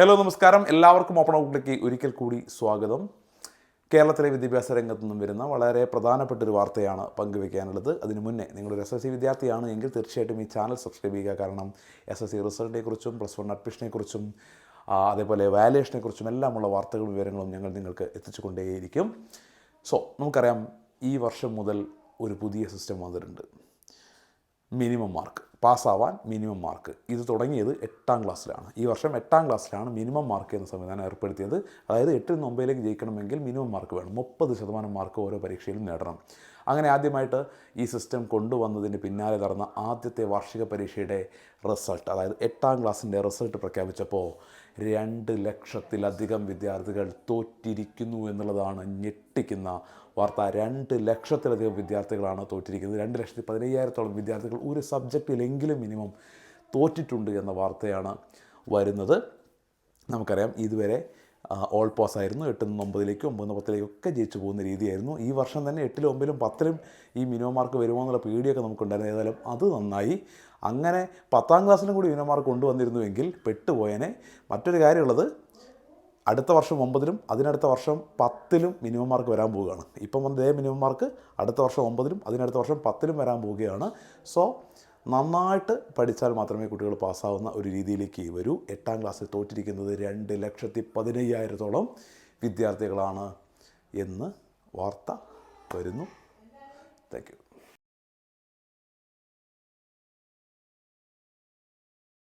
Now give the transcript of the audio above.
Hello നമസ്കാരം. എല്ലാവർക്കും open ഔട്ട്ലേക്ക് ഒരിക്കൽ കൂടി സ്വാഗതം. കേരളത്തിലെ വിദ്യാഭ്യാസ രംഗത്തു നിന്നും വരുന്ന വളരെ പ്രധാനപ്പെട്ട ഒരു വാർത്തയാണ് പങ്കുവയ്ക്കാനുള്ളത് അതിനു മുന്നേ നിങ്ങളൊരു എസ് എസ് സി വിദ്യാർത്ഥിയാണ് എങ്കിൽ തീർച്ചയായിട്ടും ഈ ചാനൽ സബ്സ്ക്രൈബ് ചെയ്യുക. കാരണം എസ് എസ് സി റിസൾട്ടിനെ കുറിച്ചും പ്ലസ് വൺ അഡ്മിഷനെക്കുറിച്ചും അതേപോലെ വാലുവേഷനെക്കുറിച്ചും എല്ലാമുള്ള വാർത്തകളും വിവരങ്ങളും ഞങ്ങൾ നിങ്ങൾക്ക് എത്തിച്ചു കൊണ്ടേയിരിക്കും സോ നമുക്കറിയാം ഈ വർഷം മുതൽ ഒരു പുതിയ സിസ്റ്റം വന്നിട്ടുണ്ട്. Minimum mark. പാസ്സാവാൻ minimum mark. ഇത് തുടങ്ങിയത് എട്ടാം ക്ലാസ്സിലാണ്. ഈ വർഷം എട്ടാം ക്ലാസ്സിലാണ് മിനിമം മാർക്ക് എന്ന സംവിധാനം ഏർപ്പെടുത്തിയത്. അതായത് എട്ടിൽ നിന്ന് ഒമ്പതിലേക്ക് ജയിക്കണമെങ്കിൽ മിനിമം മാർക്ക് വേണം. മുപ്പത് ശതമാനം മാർക്ക് ഓരോ പരീക്ഷയിലും നേടണം. അങ്ങനെ ആദ്യമായിട്ട് ഈ സിസ്റ്റം കൊണ്ടുവന്നതിന് പിന്നാലെ നടന്ന ആദ്യത്തെ വാർഷിക പരീക്ഷയുടെ റിസൾട്ട് അതായത് എട്ടാം ക്ലാസ്സിന്റെ റിസൾട്ട് പ്രഖ്യാപിച്ചപ്പോൾ രണ്ട് ലക്ഷത്തിലധികം വിദ്യാർത്ഥികൾ തോറ്റിരിക്കുന്നു എന്നുള്ളതാണ് ഞെട്ടിക്കുന്ന വാർത്ത. രണ്ട് ലക്ഷത്തിലധികം വിദ്യാർത്ഥികളാണ് തോറ്റിരിക്കുന്നത്. രണ്ട് ലക്ഷത്തി പതിനയ്യായിരത്തോളം വിദ്യാർത്ഥികൾ ഒരു സബ്ജക്റ്റിലെങ്കിലും മിനിമം തോറ്റിട്ടുണ്ട് എന്ന വാർത്തയാണ് വരുന്നത്. നമുക്കറിയാം ഇതുവരെ ഓൾ പാസ് ആയിരുന്നു. എട്ടിൽ നിന്ന് ഒമ്പതിലേക്കും ഒമ്പതിൽ നിന്ന് പത്തിലേക്കും ഒക്കെ ജയിച്ചു പോകുന്ന രീതിയായിരുന്നു. ഈ വർഷം തന്നെ എട്ടിലും ഒമ്പതിലും പത്തിലും ഈ മിനിമം മാർക്ക് വരുമോ എന്നുള്ള പേടിയൊക്കെ നമുക്കുണ്ടായിരുന്നു. ഏതായാലും അത് നന്നായി. അങ്ങനെ പത്താം ക്ലാസ്സിലും കൂടി മിനിമം മാർക്ക് കൊണ്ടുവന്നിരുന്നുവെങ്കിൽ പെട്ടുപോയനെ. മറ്റൊരു കാര്യമുള്ളത് അടുത്ത വർഷം ഒമ്പതിലും അതിനടുത്ത വർഷം പത്തിലും മിനിമം മാർക്ക് വരാൻ പോവുകയാണ്. ഇപ്പം വന്നതേ മിനിമം മാർക്ക് അടുത്ത വർഷം ഒമ്പതിലും അതിനടുത്ത വർഷം പത്തിലും വരാൻ പോവുകയാണ്. സോ നന്നായിട്ട് പഠിച്ചാൽ മാത്രമേ കുട്ടികൾ പാസ്സാവുന്ന ഒരു രീതിയിലേക്ക് വരൂ. എട്ടാം ക്ലാസ്സിൽ തോറ്റിരിക്കുന്നത് രണ്ട് ലക്ഷത്തി പതിനയ്യായിരത്തോളം വിദ്യാർത്ഥികളാണ് എന്ന് വാർത്ത വരുന്നു. താങ്ക്